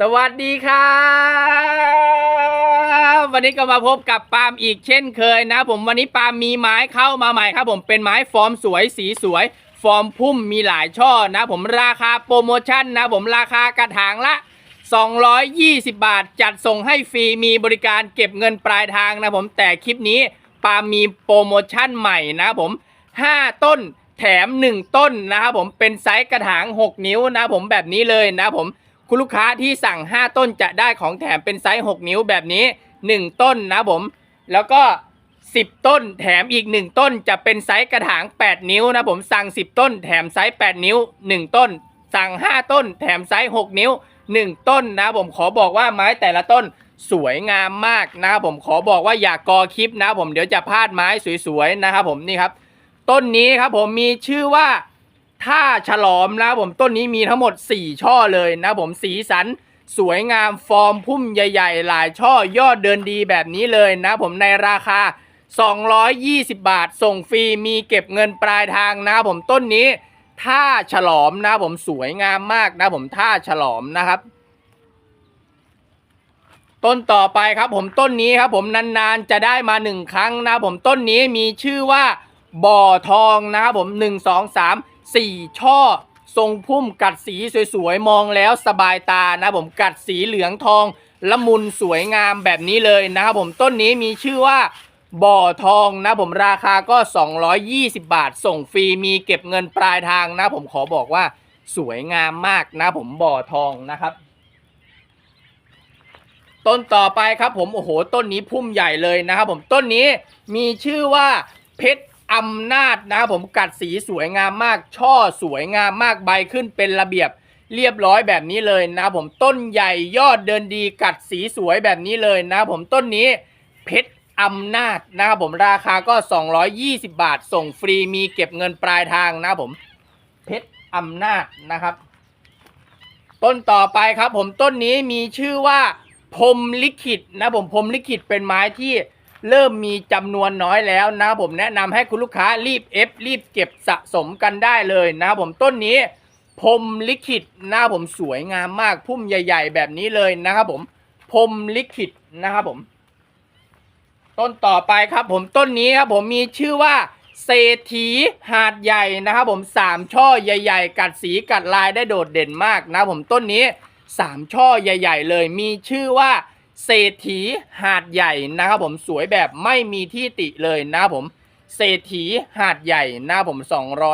สวัสดีครับวันนี้ก็มาพบกับปาล์มอีกเช่นเคยนะ ผมวันนี้ปาล์มมีไม้เข้ามาใหม่ครับ ผมเป็นไม้ฟอร์มสวยสีสวย ฟอร์มพุ่มมีหลายช่อนะ ผมราคาโปรโมชั่นนะ ผมราคากระถางละ 220 บาท จัดส่งให้ฟรีมีบริการเก็บเงินปลายทางนะผมแต่คลิปนี้ปาล์มมีโปรโมชั่นใหม่นะผม 5 ต้นแถม 1 ต้นนะครับผมเป็นไซส์กระถาง 6 นิ้วนะผมแบบนี้เลยนะผม คุณลูกค้าที่สั่ง 5 ต้นจะได้ของแถมเป็นไซส์ 6 นิ้วแบบนี้ 1 ต้นนะผม แล้วก็ 10 ต้นแถมอีก 1 ต้นจะเป็นไซส์กระถาง 8 นิ้วนะผมสั่ง 10 ต้นแถมไซส์ 8 นิ้ว 1 ต้น สั่ง 5 ต้น แถมไซส์ 6 นิ้ว 1 ต้นนะผมขอบอกว่าไม้แต่ละต้นสวยงามมากนะผมขอบอกว่าอย่ากกอคลิปนะผมเดี๋ยวจะพลาดไม้สวยๆนะครับผมนี่ครับ ต้นนี้ครับผมมีชื่อว่า ท่าฉลอมนะผมต้นนี้มีทั้งหมด 4 ช่อเลยนะผมสีสันสวยงามฟอร์มพุ่มใหญ่ ๆ หลายช่อยอดเดินดีแบบนี้เลยนะผมในราคา 220 บาท ส่งฟรีมีเก็บเงินปลายทางนะผมต้นนี้ท่าฉลอมนะผมสวยงามมากนะผมท่าฉลอมนะครับ ต้นต่อไปครับผมต้นนี้ครับผมนานๆจะได้มาหนึ่งครั้งนะผมต้นนี้มีชื่อว่าบ่อทองนะครับผมหนึ่งสองสาม สี่ช่อ ทรงพุ่มกัดสีสวยๆ มองแล้วสบายตานะผมกัดสีเหลืองทองละมุนสวยงามแบบนี้เลยนะครับผมต้นนี้มีชื่อว่าบ่อทองนะผมราคาก็ 220 บาท ส่งฟรีมีเก็บเงินปลายทางนะผมขอบอกว่าสวยงามมากนะผมบ่อทองนะครับ ต้นต่อไปครับผมโอ้โหต้นนี้พุ่มใหญ่เลยนะครับผมต้นนี้มีชื่อว่าเพชร อำนาจนะครับผมกัดสีสวยงามมาก ช่อสวยงามมากใบขึ้นเป็นระเบียบเรียบร้อยแบบนี้เลยนะครับผมต้นใหญ่ยอดเดินดีกัดสีสวยแบบนี้เลยนะครับผมต้นนี้เพชรอำนาจนะครับผมราคาก็ 220 บาท ส่งฟรีมีเก็บเงินปลายทางนะครับผมเพชรอำนาจนะครับ ต้นต่อไปครับผมต้นนี้มีชื่อว่าพรมลิขิตนะผมพรมลิขิตเป็นไม้ที่ เริ่มมีจำนวนน้อยแล้วนะผมแนะนำให้คุณลูกค้ารีบเอฟรีบเก็บสะสมกันได้เลยนะผมต้นนี้พรมลิขิตนะผมสวยงามมากพุ่มใหญ่ ๆ แบบนี้เลยนะครับผมพรมลิขิตนะครับผม ต้นต่อไปครับผมต้นนี้ครับผมมีชื่อว่าเศรษฐีหาดใหญ่นะครับผมสามช่อใหญ่ ๆ กัดสีกัดลายได้โดดเด่นมากนะผมต้นนี้สามช่อใหญ่ ๆ เลยมีชื่อว่า เศรษฐีหาดใหญ่นะครับผมสวยแบบไม่มีที่ติเลยนะครับผมเศรษฐีหาดใหญ่นะครับผม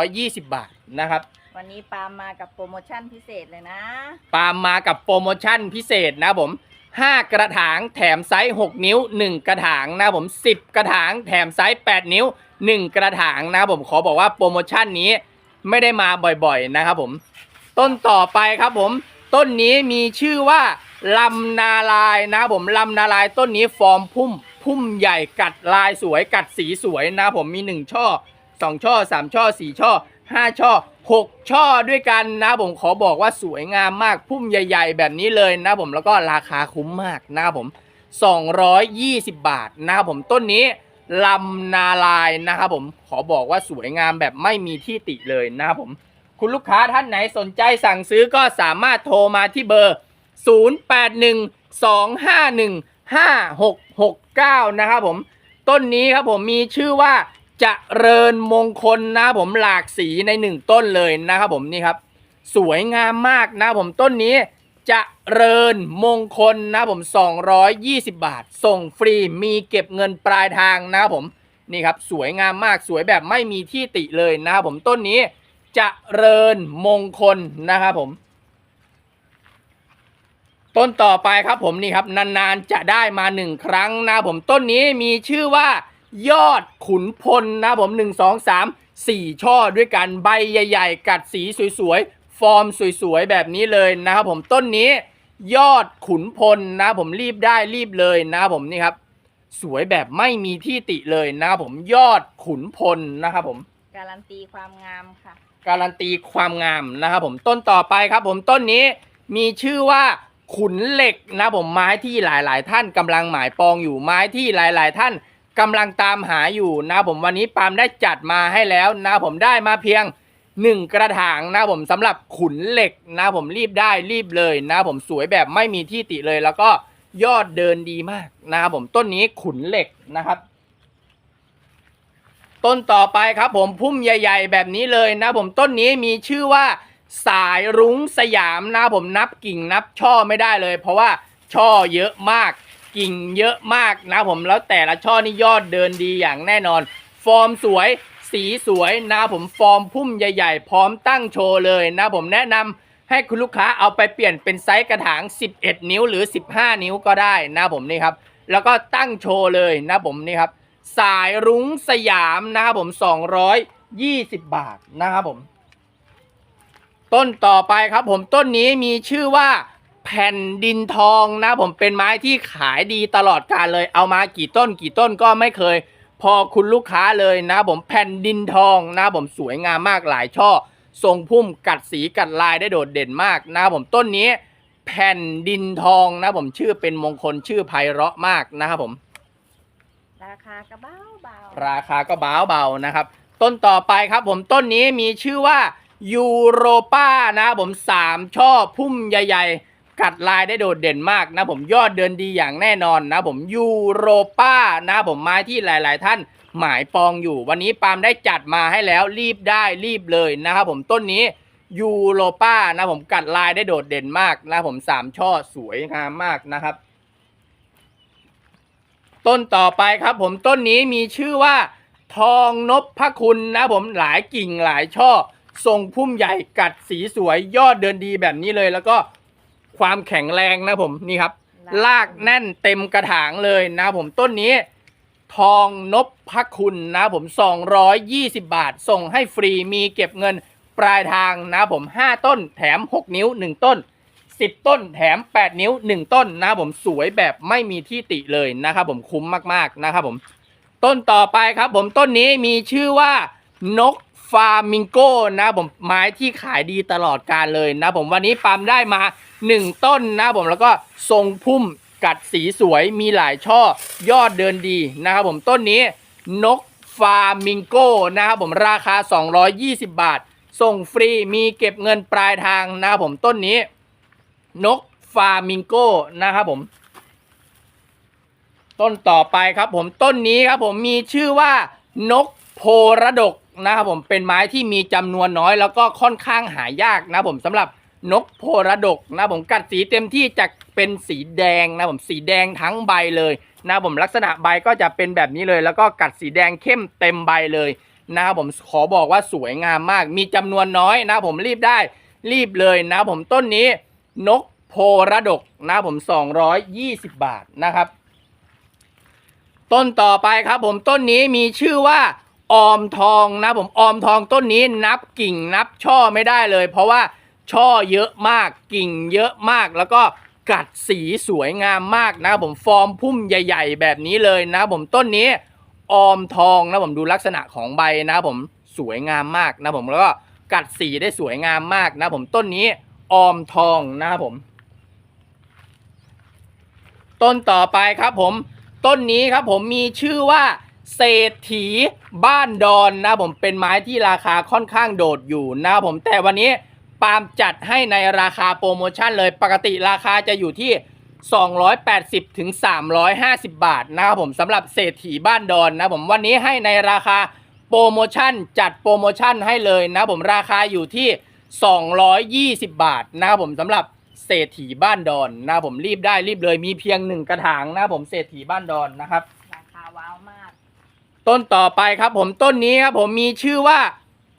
220 บาทนะครับวันนี้ปาล์มมากับโปรโมชั่นพิเศษเลยนะ ปาล์มมากับโปรโมชั่นพิเศษนะครับผม5 กระถางแถมไซส์ 6 นิ้ว 1 กระถางนะครับผม 10 กระถางแถมไซส์ 8 นิ้ว 1 กระถางนะครับผมขอบอกว่าโปรโมชั่นนี้ไม่ได้มาบ่อยๆนะครับผม ต้นต่อไปครับผม ต้นนี้มีชื่อว่า ลำนาลายนะผมลำนาลายต้นนี้ฟอร์มพุ่มพุ่มใหญ่กัดลายสวยกัดสีสวยนะผมมี 1 ช่อ 2 ช่อ 3 ช่อ 4 ช่อ 5 ช่อ 6 ช่อด้วยกันนะผมขอบอกว่าสวยงามมากพุ่มใหญ่ ๆ แบบนี้เลยนะผมแล้วก็ราคาคุ้มมากนะครับผม 220 บาทนะผมต้นนี้ลำนาลายนะครับผมขอบอกว่าสวยงามแบบไม่มีที่ติเลยนะครับผม คุณลูกค้าท่านไหนสนใจสั่งซื้อก็สามารถโทรมาที่เบอร์ 0812515669 นะครับผม ต้นนี้ครับผมมีชื่อว่าจเริญมงคลนะครับผมหลากสีในหนึ่งต้นเลยนะครับผมนี่ครับ สวยงามมากนะผมต้นนี้จะเริญมงคลนะครับผม 220 บาท ส่งฟรีมีเก็บเงินปลายทางนะครับผมนี่ครับสวยงามมากสวยแบบไม่มีที่ติเลยนะครับผมต้นนี้จะเริญมงคลนะครับผม ต้นต่อไปครับผมนี่ครับนานๆจะได้มาหนึ่งครั้งนะผมต้นนี้มีชื่อว่ายอดขุนพลนะผมหนึ่งสองสามสี่ช่อด้วยกันใบใหญ่ ๆ กัดสีสวยๆ ฟอร์มสวยๆ แบบนี้เลยนะครับผมต้นนี้ยอดขุนพลนะผมรีบได้รีบเลยนะครับผมนี่ครับ สวยแบบไม่มีที่ติเลยนะครับผมยอดขุนพลนะครับผมการันตีความงามค่ะ การันตีความงามนะครับผมต้นต่อไปครับผมต้นนี้มีชื่อว่า ขุนเหล็กนะผมไม้ที่หลาย ๆ ท่านกำลังหมายปองอยู่ไม้ที่หลาย ๆ ท่านกำลังตามหาอยู่นะผมวันนี้ปาล์มได้จัดมาให้แล้วนะผมได้มาเพียงหนึ่งกระถางนะผมสำหรับขุนเหล็กนะผมรีบได้รีบเลยนะผมสวยแบบไม่มีที่ติเลย แล้วก็ยอดเดินดีมากนะครับผมต้นนี้ขุนเหล็กนะครับ ต้นต่อไปครับผมพุ่มใหญ่ ๆ แบบนี้เลยนะผมต้นนี้มีชื่อว่า สายรุ้งสยามนะผมนับกิ่งนับช่อไม่ได้เลย เพราะว่าช่อเยอะมาก กิ่งเยอะมากนะผมแล้วแต่ละช่อนี่ยอดเดินดีอย่างแน่นอน ฟอร์มสวย สีสวยนะผมฟอร์มพุ่มใหญ่ ๆ พร้อมตั้งโชว์เลยนะผมแนะนำให้คุณลูกค้าเอาไปเปลี่ยนเป็นไซส์กระถาง 11 นิ้วหรือ 15 นิ้วก็ได้นะผมนี่ครับ แล้วก็ตั้งโชว์เลยนะผมนี่ครับ สายรุ้งสยามนะครับผม 220 บาทนะครับผม ต้นต่อไปครับผมต้นนี้มีชื่อว่าแผ่นดินทองนะ ผมเป็นไม้ที่ขายดีตลอดกาลเลยเอามากี่ต้นกี่ต้นก็ไม่เคย พอคุณลูกค้าเลยนะ ผมแผ่นดินทองนะผมสวยงามมากหลายช่อ ทรงพุ่มกัดสีกัดลายได้โดดเด่นมากนะผมต้นนี้ แผ่นดินทองนะผมชื่อเป็นมงคลชื่อไพเราะมากนะครับผม ราคากระเบ้าเบาราคาก็บ้าเบานะครับ ต้นต่อไปครับผมต้นนี้มีชื่อว่า ยูโรป้านะผมสามช่อพุ่มใหญ่ๆ กัดลายได้โดดเด่นมากนะผมยอดเดินดีอย่างแน่นอนนะผมยูโรป้านะผมไม้ที่หลายๆ ท่านหมายปองอยู่ วันนี้ปาล์มได้จัดมาให้แล้วรีบได้รีบเลยนะครับผมต้นนี้ยูโรป้านะผมกัดลายได้โดดเด่นมากนะผมสามช่อสวยงามมากนะครับ ต้นต่อไปครับผมต้นนี้มีชื่อว่า ทองนพพระคุณนะผมหลายกิ่งหลายช่อ ทรงพุ่มใหญ่กัดสีสวยยอดเดินดีแบบนี้เลย แล้วก็ความแข็งแรงนะผมนี่ครับ ลากแน่นเต็มกระถางเลยนะผมต้นนี้ ทองนพพระคุณนะผม 220 บาท ส่งให้ฟรีมีเก็บเงินปลายทางนะผม 5 ต้นแถม 6 นิ้ว 1 ต้น 10 ต้นแถม 8 นิ้ว 1 ต้นนะผมสวยแบบไม่มีที่ติเลยนะครับผมคุ้มมากๆนะครับผม ต้นต่อไปครับผมต้นนี้มีชื่อว่านก ฟามิงโก้นะผมไม้ที่ขายดีตลอดการเลยนะผมวันนี้ปั๊มได้มา 1 ต้นนะผมแล้วก็ทรงพุ่มกัดสีสวยมีหลายช่อยอดเดินดีนะครับผมต้นนี้นกฟามิงโก้นะครับผมราคา 220 บาท ส่งฟรีมีเก็บเงินปลายทางนะครับผมต้นนี้ นกฟามิงโก้นะครับผม ต้นต่อไปครับผมต้นนี้ครับผมมีชื่อว่านกโพระดก นะครับผมเป็นไม้ที่มีจำนวนน้อย แล้วก็ค่อนข้างหายากนะผมสำหรับนกโพระดกนะผมกัดสีเต็มที่จะเป็นสีแดงนะผมสีแดงทั้งใบเลยนะผมลักษณะใบก็จะเป็นแบบนี้เลย แล้วก็กัดสีแดงเข้มเต็มใบเลยนะครับผมขอบอกว่าสวยงามมาก มีจำนวนน้อยนะผมรีบได้รีบเลยนะผมต้นนี้นกโพระดกนะผม 220 บาทนะครับ ต้นต่อไปครับผมต้นนี้มีชื่อว่า ออมทองนะผมออมทองต้นนี้นับกิ่งนับช่อไม่ได้เลย เพราะว่าช่อเยอะมากกิ่งเยอะมากแล้วก็กัดสีสวยงามมากนะผมฟอร์มพุ่มใหญ่ ๆ แบบนี้เลยนะผมต้นนี้ออมทองนะผมดูลักษณะของใบนะผมสวยงามมากนะผมแล้วก็กัดสีได้สวยงามมากนะผมต้นนี้ออมทองนะครับผม ต้นต่อไปครับผม ต้นนี้ครับผมมีชื่อว่า เศรษฐีบ้านดอนนะผมเป็นไม้ที่ราคาค่อนข้างโดดอยู่นะผมแต่วันนี้ปาล์มจัดให้ในราคาโปรโมชั่นเลยปกติราคาจะอยู่ที่ 280ถึง350 บาทนะครับผมสำหรับเศรษฐีบ้านดอนนะผมวันนี้ให้ในราคาโปรโมชั่นจัดโปรโมชั่นให้เลยนะผมราคาอยู่ที่ 220 บาทนะครับผมสำหรับเศรษฐีบ้านดอนนะผมรีบได้รีบเลยมีเพียงหนึ่งกระถางนะผมเศรษฐีบ้านดอนนะครับ ราคาว้าวมาก ต้นต่อไปครับผมต้นนี้ครับผมมีชื่อว่า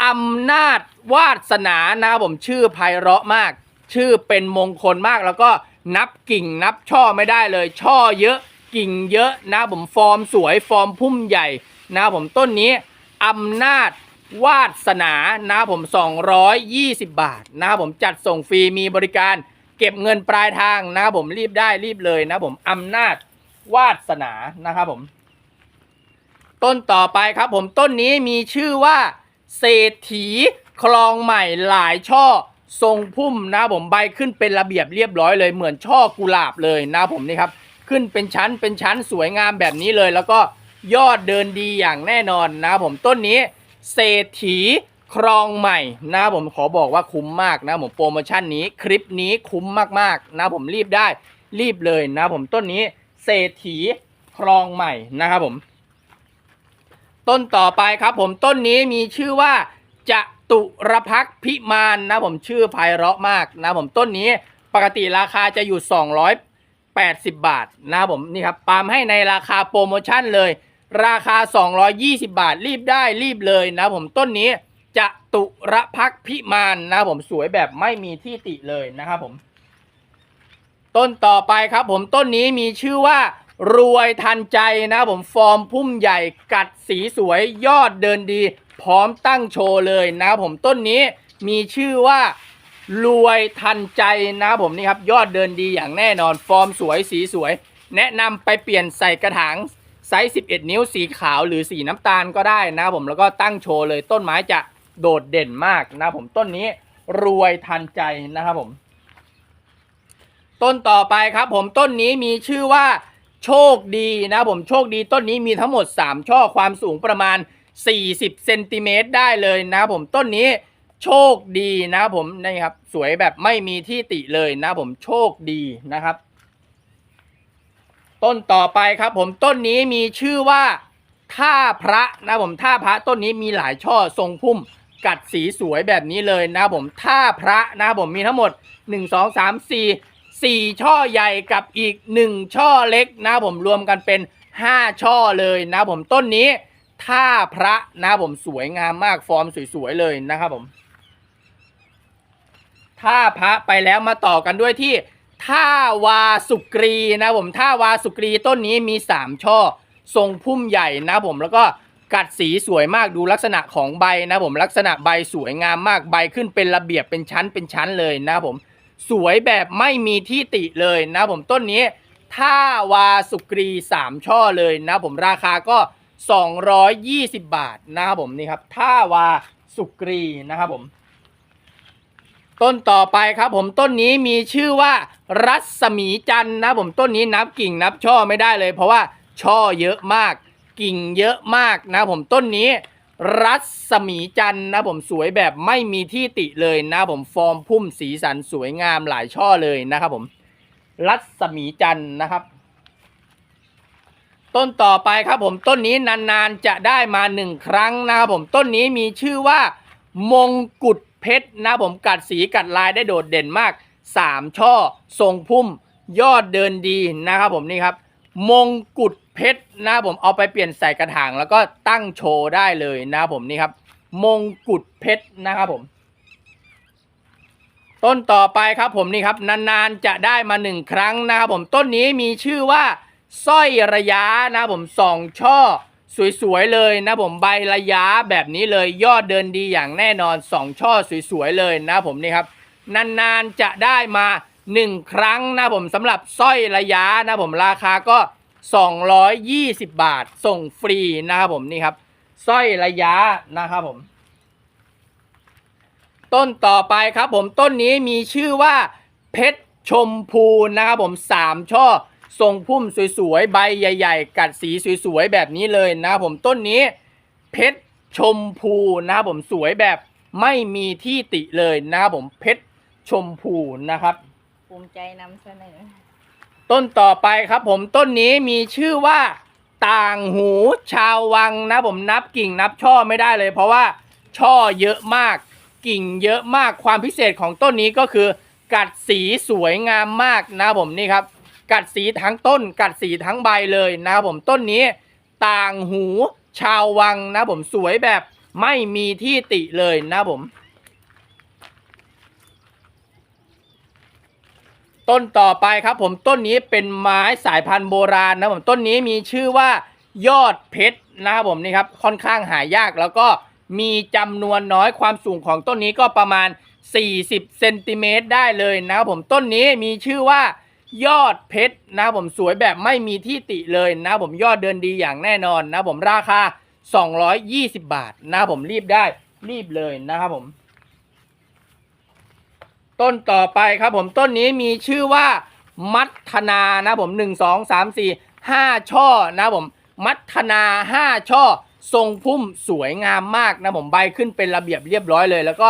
อำนาจวาสนานะครับผมชื่อไพเราะมาก ชื่อเป็นมงคลมากแล้วก็นับกิ่งนับช่อไม่ได้เลย ช่อเยอะกิ่งเยอะนะครับผมฟอร์มสวยฟอร์มพุ่มใหญ่นะครับผมต้นนี้อำนาจวาสนานะครับผม 220 บาทนะครับผมจัดส่งฟรีมีบริการเก็บเงินปลายทางนะครับผมรีบได้รีบเลยนะครับผมอำนาจวาสนานะครับผม ต้นต่อไปครับผมต้นนี้มีชื่อว่า เศรษฐีคลองใหม่หลายช่อทรงพุ่มนะผมใบขึ้นเป็นระเบียบเรียบร้อยเลยเหมือนช่อกุหลาบเลยนะผมนี่ครับ ขึ้นเป็นชั้นเป็นชั้นสวยงามแบบนี้เลย แล้วก็ยอดเดินดีอย่างแน่นอนนะผมต้นนี้ เศรษฐีครองใหม่นะผมขอบอกว่าคุ้มมากนะผมโปรโมชั่นนี้คลิปนี้คุ้มมากๆนะผมรีบได้รีบเลยนะผมต้นนี้ เศรษฐีครองใหม่นะครับผม ต้นต่อไปครับผมต้นนี้มีชื่อว่าจะตุรพักพิมานนะผมชื่อไพเราะมากนะผมต้นนี้ปกติราคาจะอยู่ 280 บาทนะผมนี่ครับปาล์มให้ในราคาโปรโมชั่นเลย ราคา 220 บาทรีบได้รีบเลยนะผมต้นนี้จะตุรพักพิมานนะผมสวยแบบไม่มีที่ติเลยนะครับผม ต้นต่อไปครับผมต้นนี้มีชื่อว่า รวยทันใจนะผมฟอร์มพุ่มใหญ่กัดสีสวยยอดเดินดี พร้อมตั้งโชว์เลยนะผมต้นนี้มีชื่อว่ารวยทันใจนะผมนี่ครับยอดเดินดีอย่างแน่นอนฟอร์มสวยสีสวย แนะนำไปเปลี่ยนใส่กระถางไซส์ 11 นิ้วสีขาวหรือสีน้ำตาลก็ได้นะผมแล้วก็ตั้งโชว์เลยต้นไม้จะโดดเด่นมากนะผมต้นนี้รวยทันใจนะครับผม ต้นต่อไปครับผมต้นนี้มีชื่อว่า โชคดีนะผมโชคดีต้นนี้มีทั้งหมด 3 ช่อความสูงประมาณ 40เซนติเมตรได้เลยนะผมต้นนี้โชคดีนะผมนี่ครับสวยแบบไม่มีที่ติเลยนะผมโชคดีนะครับ ต้นต่อไปครับผมต้นนี้มีชื่อว่าท่าพระนะผมท่าพระต้นนี้มีหลายช่อทรงพุ่มกัดสีสวยแบบนี้เลยนะผมท่าพระนะผมมีทั้งหมด 1 2 3 4 4 ช่อใหญ่กับอีก 1 ช่อเล็กนะผมรวมกันเป็น 5 ช่อเลยนะผมต้นนี้ท่าพระนะผมสวยงามมากฟอร์มสวยๆเลยนะครับผมท่าพระไปแล้วมาต่อกันด้วยที่ท่าวาสุกรีนะผมท่าวาสุกรีต้นนี้มี 3 ช่อ ทรงพุ่มใหญ่นะผมแล้วก็กัดสีสวยมากดูลักษณะของใบนะผมลักษณะใบสวยงามมากใบขึ้นเป็นระเบียบเป็นชั้นเป็นชั้นเลยนะผม สวยแบบไม่มีที่ติเลยนะผมต้นนี้ท่าวาสุกรี 3 ช่อเลยนะผมราคาก็ 220 บาทนะครับผมนี่ครับท่าวาสุกรีนะครับผม ต้นต่อไปครับผมต้นนี้มีชื่อว่ารัศมีจันนะผมต้นนี้นับกิ่งนับช่อไม่ได้เลย เพราะว่าช่อเยอะมากกิ่งเยอะมากนะผมต้นนี้ รัศมีจันทร์นะผมสวยแบบไม่มีที่ติเลยนะผมฟอร์มพุ่มสีสันสวยงามหลายช่อเลยนะครับผม รัศมีจันทร์นะครับ ต้นต่อไปครับผมต้นนี้นานๆจะได้มาหนึ่งครั้งนะครับผมต้นนี้มีชื่อว่ามงกุฎเพชรนะผมกัดสีกัดลายได้โดดเด่นมาก3ช่อทรงพุ่มยอดเดินดีนะครับผมนี่ครับ มงกุฎ เพชรนะผมเอาไปเปลี่ยนใส่กระถางแล้วก็ตั้งโชว์ได้เลยนะผมนี่ครับ มงกุฎเพชรนะครับผม ต้นต่อไปครับผมนี่ครับ นานๆจะได้มาหนึ่งครั้งนะครับผมต้นนี้มีชื่อว่าสร้อยระยะนะผมสองช่อสวยๆเลยนะผมใบระยะแบบนี้เลยยอดเดินดีอย่างแน่นอนสองช่อสวยๆเลยนะผมนี่ครับ นานๆจะได้มาหนึ่งครั้งนะผมสำหรับสร้อยระยะนะผมราคาก็ 220 บาท ส่งฟรีนะครับผมนี่ครับสร้อยระยะนะครับผม ต้นต่อไปครับผมต้นนี้มีชื่อว่าเพชรชมพูนะครับผมสามช่อทรงพุ่มสวยๆ ใบใหญ่ ๆ กัดสีสวยๆ แบบนี้เลยนะครับผมต้นนี้เพชรชมพูนะครับผมสวยแบบไม่มีที่ติเลยนะครับผมเพชรชมพูนะครับ ภูมิใจนำเสนอ ต้นต่อไปครับผมต้นนี้มีชื่อว่าต่างหูชาววังนะผมนับกิ่งนับช่อไม่ได้เลย เพราะว่าช่อเยอะมากกิ่งเยอะมากความพิเศษของต้นนี้ก็คือ กัดสีสวยงามมากนะผมนี่ครับ กัดสีทั้งต้น กัดสีทั้งใบเลยนะครับผมต้นนี้ ต่างหูชาววังนะผมสวยแบบไม่มีที่ติเลยนะผม ต้นต่อไปครับผมต้นนี้เป็นไม้สายพันธุ์โบราณนะผมต้นนี้มีชื่อว่ายอดเพชรนะครับผมนี่ครับค่อนข้างหายากแล้วก็มีจำนวนน้อยความสูงของต้นนี้ก็ประมาณ 40เซนติเมตรได้เลยนะครับผมต้นนี้มีชื่อว่ายอดเพชรนะครับผมสวยแบบไม่มีที่ติเลยนะครับผมยอดเดินดีอย่างแน่นอนนะครับผมราคา 220 บาทนะครับผมรีบได้รีบเลยนะครับผม ต้นต่อไปครับผมต้นนี้มีชื่อว่ามัทนานะผมหนึ่งสองสามสี่ห้าช่อนะผมมัทนาห้าช่อ ทรงพุ่มสวยงามมากนะผมใบขึ้นเป็นระเบียบเรียบร้อยเลย แล้วก็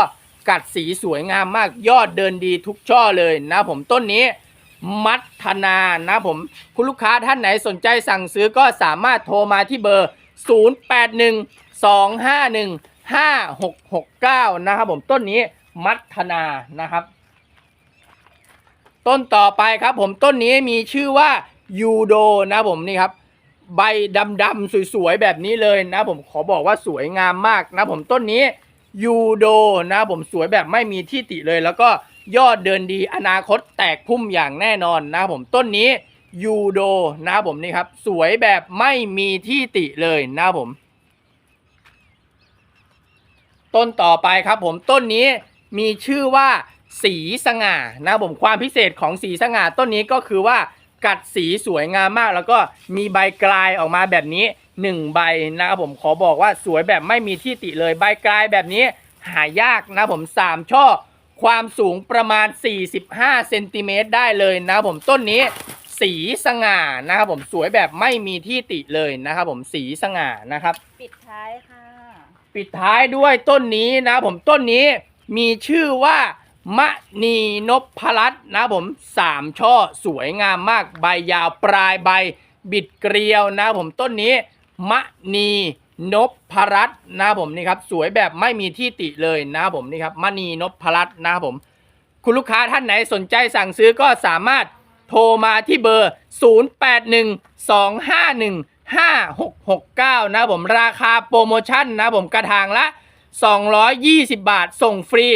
กัดสีสวยงามมากยอดเดินดีทุกช่อเลยนะผมต้นนี้มัทนานะผมคุณลูกค้าท่านไหนสนใจสั่งซื้อก็สามารถโทรมาที่เบอร์ 0812515669 นะครับผมต้นนี้มัทนานะครับ ต้นต่อไปครับผมต้นนี้มีชื่อว่ายูโดนะผมนี่ครับ ใบดำๆสวยๆแบบนี้เลยนะผมขอบอกว่าสวยงามมากนะผมต้นนี้ยูโดนะผมสวยแบบไม่มีที่ติเลย แล้วก็ยอดเดินดีอนาคตแตกพุ่มอย่างแน่นอนนะผมต้นนี้ยูโดนะผมนี่ครับ สวยแบบไม่มีที่ติเลยนะผม ต้นต่อไปครับผมต้นนี้มีชื่อว่า สีสง่านะผมความพิเศษของสีสง่าต้นนี้ก็คือว่ากัดสีสวยงามมาก แล้วก็มีใบกลายออกมาแบบนี้หนึ่งใบนะครับผมขอบอกว่าสวยแบบไม่มีที่ติเลยใบกลายแบบนี้หายากนะผมสามช่อ ความสูงประมาณ 45เซนติเมตรได้เลยนะครับผมต้นนี้สีสง่านะครับผมสวยแบบไม่มีที่ติเลยนะครับผมสีสง่านะครับ ปิดท้ายค่ะ ปิดท้ายด้วยต้นนี้นะผมต้นนี้มีชื่อว่า มะนีนพรัตน์นะผมสามช่อสวยงามมากใบยาวปลายใบบิดเกลียวนะผมต้นนี้ มะนีนพรัตน์นะผมนี่ครับสวยแบบไม่มีที่ติเลยนะผมนี่ครับมะนีนพรัตน์นะผม คุณลูกค้าท่านไหนสนใจสั่งซื้อก็สามารถโทรมาที่เบอร์ 0812515669 นะผมราคาโปรโมชั่นนะผมกระถางละ 220 บาทส่งฟรี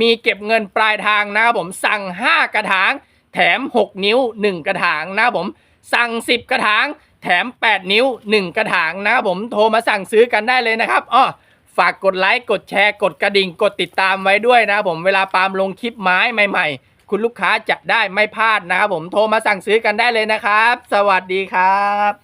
มีเก็บเงินปลายทางนะครับผมสั่ง 5 กระถาง แถม 6 นิ้ว 1 กระถางนะครับผมสั่ง 10 กระถาง แถม 8 นิ้ว 1 กระถางนะครับผมโทรมาสั่งซื้อกันได้เลยนะครับอ้อฝากกดไลค์กดแชร์กดกระดิ่งกดติดตามไว้ด้วยนะครับผมเวลาปาล์มลงคลิปไม้ใหม่ๆ คุณลูกค้าจะได้ไม่พลาดนะครับผมโทรมาสั่งซื้อกันได้เลยนะครับ สวัสดีครับ